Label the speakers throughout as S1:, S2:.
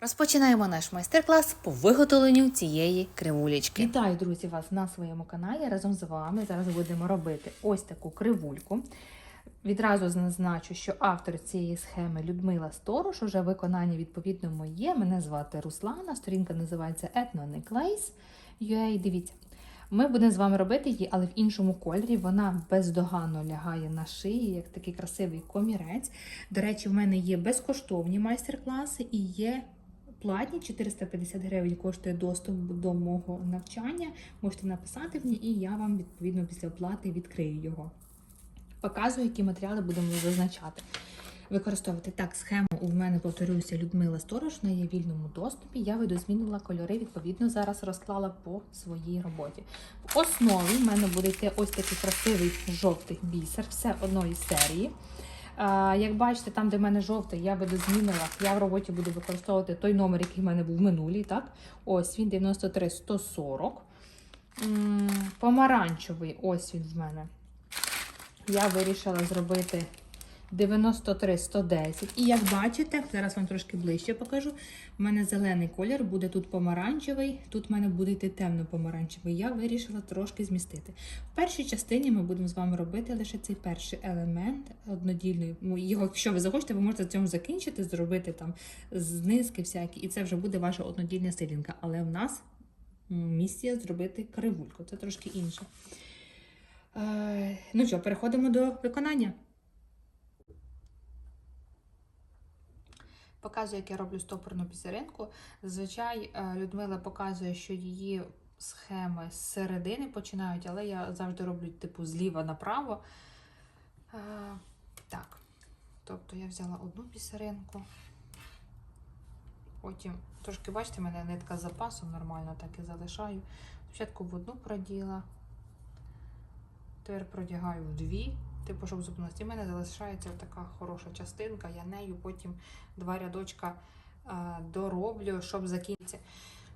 S1: Розпочинаємо наш майстер-клас по виготовленню цієї кривулечки.
S2: Вітаю, друзі, вас на своєму каналі. Разом з вами зараз будемо робити ось таку кривульку. Відразу зазначу, що автор цієї схеми Людмила Сторож, уже виконання відповідно моє. Мене звати Руслана. Сторінка називається ethnoniclace.ua. Дивіться, ми будемо з вами робити її, але в іншому кольорі. Вона бездоганно лягає на шиї, як такий красивий комірець. До речі, в мене є безкоштовні майстер-класи і є платні 450 гривень коштує доступ до мого навчання. Можете написати мені, і я вам відповідно після оплати відкрию його. Показую, які матеріали будемо зазначати. Використовувати так, схему у мене, повторюся, Людмила Сторож, вона є вільному доступі. Я видозмінила кольори, відповідно, зараз розклала по своїй роботі. В основі в мене буде йти ось такий красивий жовтий бісер, все одної серії. Як бачите, там, де в мене жовтий, я видозмінила. Я в роботі буду використовувати той номер, який в мене був в минулій. Так? Ось він 93 140. Помаранчевий, ось він в мене. Я вирішила зробити 93 110. І як бачите, зараз вам трошки ближче покажу. У мене зелений колір, буде тут помаранчевий, тут в мене буде йти темно-помаранчевий. Я вирішила трошки змістити. В першій частині ми будемо з вами робити лише цей перший елемент однодільний. Його, якщо ви захочете, ви можете цьому закінчити, зробити там знизки всякі, і це вже буде ваша однодільна силінка. Але в нас місія зробити кривульку. Це трошки інше. Е, ну що, переходимо до виконання. Показую, як я роблю стопорну бісеринку. Зазвичай е, Людмила показує, що її схеми з середини починають, але я завжди роблю типу зліва направо. Е, Так. Тобто я взяла одну бісеринку. Потім, трошки, бачите, мене нитка з запасом нормально так і залишаю. Спочатку в одну проділа, тепер продягаю в дві, типу, щоб зупинитися. І в мене залишається така хороша частинка. Я нею потім два рядочка е, дороблю, щоб закінчити.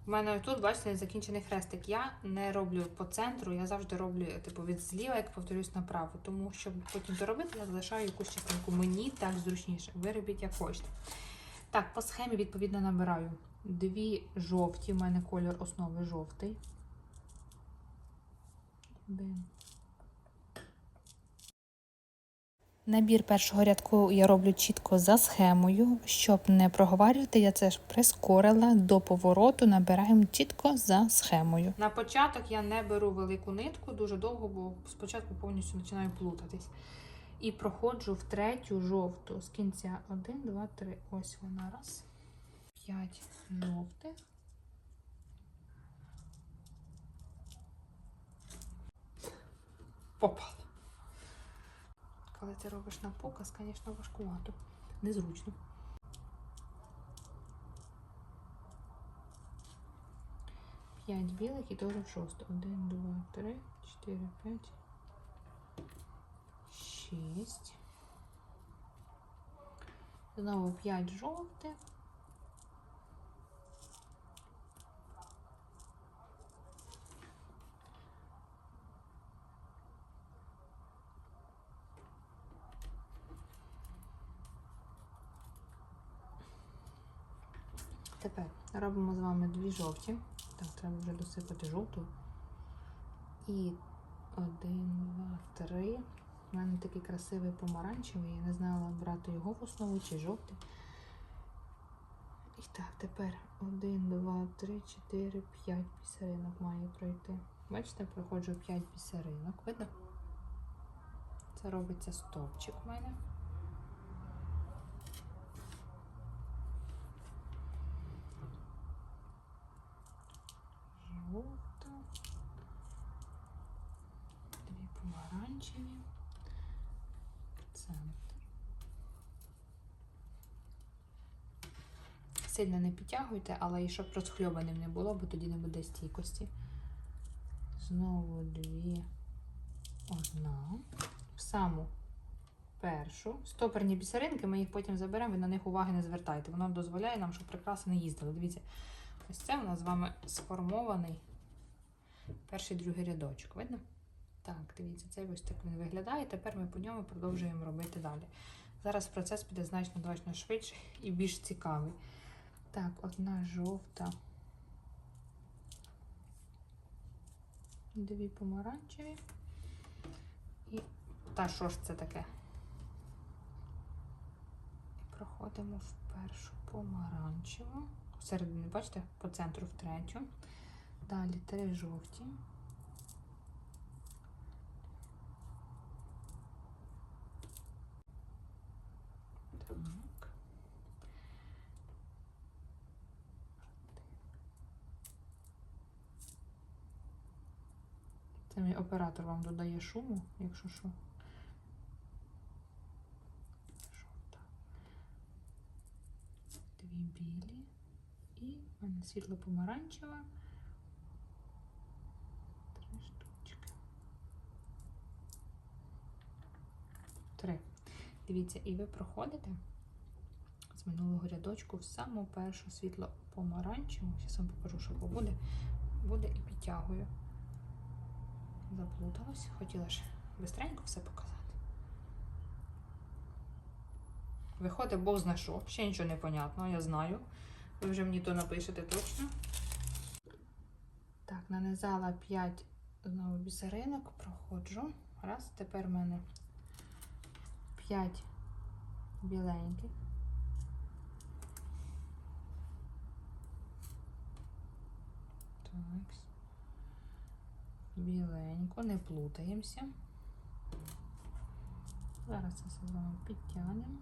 S2: У мене тут, бачите, незакінчений хрестик. Я не роблю по центру, я завжди роблю типу, від зліва, як повторюсь, направо. Тому щоб потім доробити, я залишаю якусь частинку. Мені так зручніше. Ви робіть як хочете. Так, по схемі, відповідно, набираю дві жовті, у мене колір основи жовтий. Один.
S1: Набір першого рядку я роблю чітко за схемою, щоб не проговарювати, я це ж прискорила до повороту, набираємо чітко за схемою.
S2: На початок я не беру велику нитку дуже довго, бо спочатку повністю починаю плутатись. І проходжу в третю жовту з кінця 1, 2, 3. Ось вона раз. 5 жовтих. Попала. Коли ти робиш на показ, звісно, важкувато. Незручно. П'ять білих і теж в шосту. Один, два, три, чотири, п'ять, шість. Знову п'ять жовтих. Тепер робимо з вами дві жовті. Так, треба вже досипати жовту. І один, два, три. У мене такий красивий помаранчевий. Я не знала, брати його в основу чи жовтий. І так, тепер один, два, три, чотири, п'ять пісеринок має пройти. Бачите, проходжу п'ять пісеринок. Видно? Це робиться стовпчик у мене. жовта, дві помаранчеві, центр. Сильно не підтягуйте, але і щоб розхльобаним не було, бо тоді не буде стійкості. Знову дві, одна. В саму першу. Стоперні бісеринки, ми їх потім заберемо, ви на них уваги не звертайте. Воно дозволяє нам, щоб прикраси не їздили. Дивіться, Ось це у нас з вами сформований перший другий рядочок. Видно? Так, дивіться, це ось так він виглядає. Тепер ми по ньому продовжуємо робити далі. Зараз процес піде значно значно швидше і більш цікавий. Так, одна жовта. Дві помаранчеві. І та що ж це таке? І проходимо в першу помаранчеву. Всередині, бачите, по центру в третю. Далі три жовті. Так. Це мій оператор вам додає шуму, якщо що. Дві білі. І в мене світло помаранчеве. Три штучки. Три. Дивіться, і ви проходите з минулого рядочку в саму першу світло помаранчеву. Зараз вам покажу, що буде. Буде і підтягую. Заплуталась, хотіла ж бистренько все показати. Виходить, Бог знайшов. Ще нічого не понятно, я знаю. Ви вже мені то напишете точно. Так, нанизала 5 знову бісеринок, проходжу. Раз, тепер в мене 5 біленьких. Так. Біленько, не плутаємося. Зараз це все з вами підтягнемо.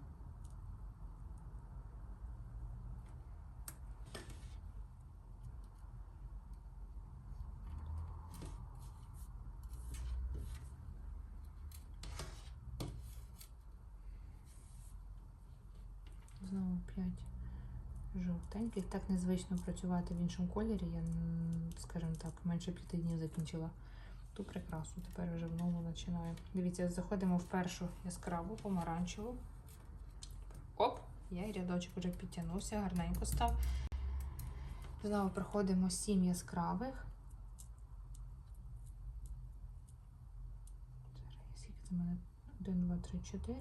S2: Знову 5 жовтеньких. Так незвично працювати в іншому кольорі. Я, скажімо так, менше п'яти днів закінчила ту прикрасу. Тепер вже знову починаю. Дивіться, заходимо в першу яскраву помаранчеву. Оп, я і рядочок вже підтягнувся, гарненько став. Знову проходимо 7 яскравих. Скільки це в мене? 1, 2, 3, 4,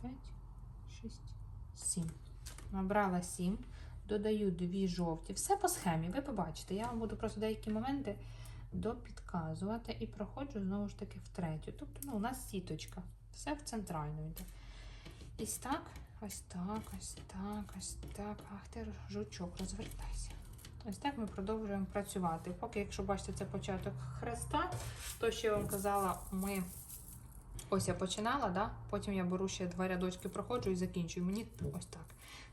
S2: 5, 6, 7. Набрала 7, додаю дві жовті. Все по схемі, ви побачите. Я вам буду просто деякі моменти допідказувати і проходжу знову ж таки в третю. Тобто ну, у нас сіточка. Все в центральну йде. Ось так, ось так, ось так, ось так. Ах ти жучок, розвертайся. Ось так ми продовжуємо працювати. Поки, якщо бачите, це початок хреста, то що я вам казала, ми. Ось я починала, да? потім я беру ще два рядочки, проходжу і закінчую. Мені ось так.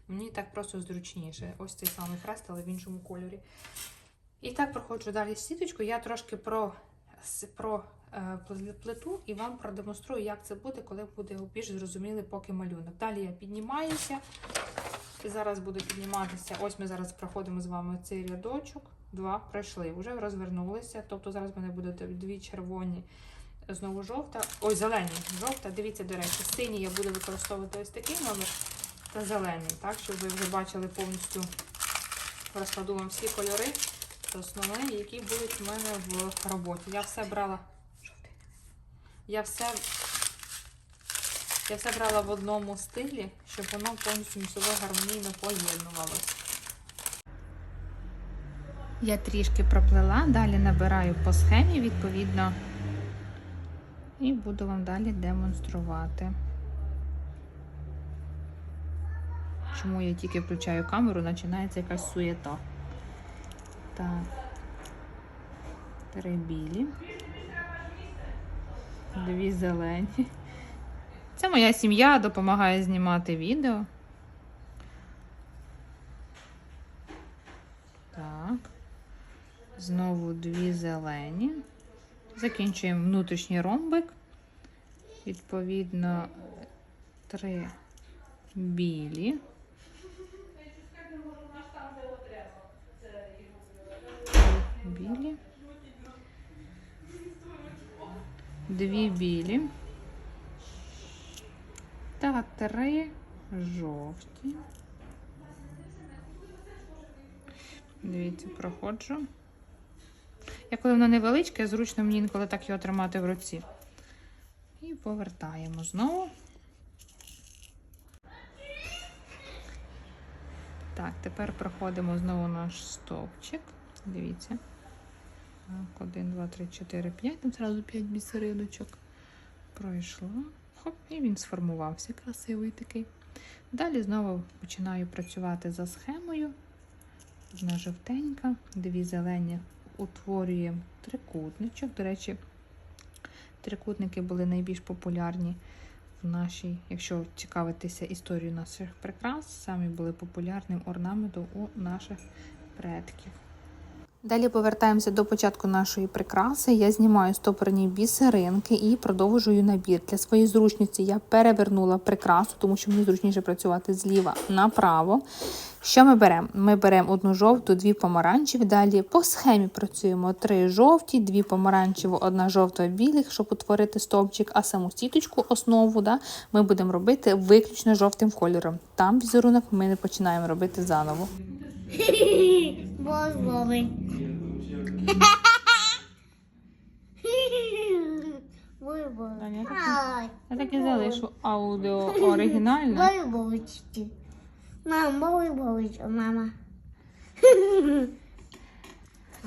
S2: Мені так просто зручніше. Ось цей самий хрест, але в іншому кольорі. І так проходжу далі сіточку. Я трошки про, про е, плиту і вам продемонструю, як це буде, коли буде більш зрозумілий поки малюнок. Далі я піднімаюся. І зараз буду підніматися. Ось ми зараз проходимо з вами цей рядочок. Два пройшли, вже розвернулися. Тобто зараз в мене буде дві червоні, знову жовта. Ой, зелені. Жовта. Дивіться, до речі, синій я буду використовувати ось такий номер та зелений, так, щоб ви вже бачили повністю розкладу вам всі кольори основні, які будуть в мене в роботі. Я все брала. Я все, я все брала в одному стилі, щоб воно повністю між гармонійно поєднувалося. Я трішки проплела, далі набираю по схемі, відповідно, і буду вам далі демонструвати. Чому я тільки включаю камеру, починається якась суєта. Так. Три білі. Дві зелені. Це моя сім'я допомагає знімати відео. Так. Знову дві зелені. Закінчуємо внутрішній ромбик. Відповідно, три білі. білі. Дві білі. Та три жовті. Дивіться, проходжу. Я коли воно невеличке, зручно мені інколи так його тримати в руці. І повертаємо знову. Так, тепер проходимо знову наш стовпчик. Дивіться. Так, 1, 2, 3, 4, 5. Там зразу 5 бісериночок. Пройшло. Хоп, і він сформувався красивий такий. Далі знову починаю працювати за схемою. Одна жовтенька, дві зелені утворюємо трикутничок. До речі, трикутники були найбільш популярні в нашій, якщо цікавитися історією наших прикрас, самі були популярним орнаментом у наших предків. Далі повертаємося до початку нашої прикраси. Я знімаю стопорні бісеринки і продовжую набір. Для своєї зручності я перевернула прикрасу, тому що мені зручніше працювати зліва направо. Що ми беремо? Ми беремо одну жовту, дві помаранчеві. Далі по схемі працюємо три жовті, дві помаранчеві, одна жовта білих, щоб утворити стовпчик, а саму сіточку, основу, да, ми будемо робити виключно жовтим кольором. Там візерунок ми не починаємо робити заново.
S3: Бозбови.
S2: Таня, Я так і залишу аудіо оригінальне.
S3: Бобочки. Мама, бобочка, мама.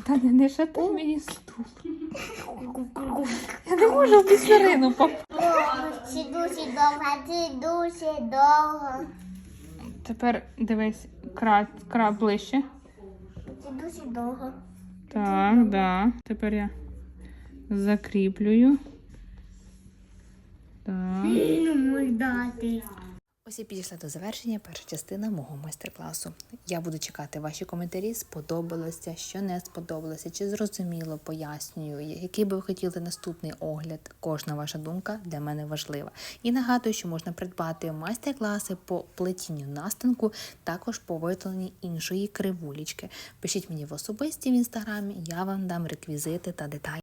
S2: Таня, не шати мені стул. Я не можу в бісерину попасти.
S3: Це дуже довго, це дуже довго.
S2: Тепер дивись кра, кра ближче.
S3: Це дуже довго.
S2: Так, да. Тепер я закріплюю. Так.
S3: Не можу дати.
S4: Ось і підійшла до завершення перша частина мого майстер-класу. Я буду чекати ваші коментарі, сподобалося, що не сподобалося, чи зрозуміло пояснюю, який би ви хотіли наступний огляд. Кожна ваша думка для мене важлива. І нагадую, що можна придбати майстер-класи по плетінню настанку, також по виготовленні іншої кривулічки. Пишіть мені в особисті в інстаграмі, я вам дам реквізити та деталі.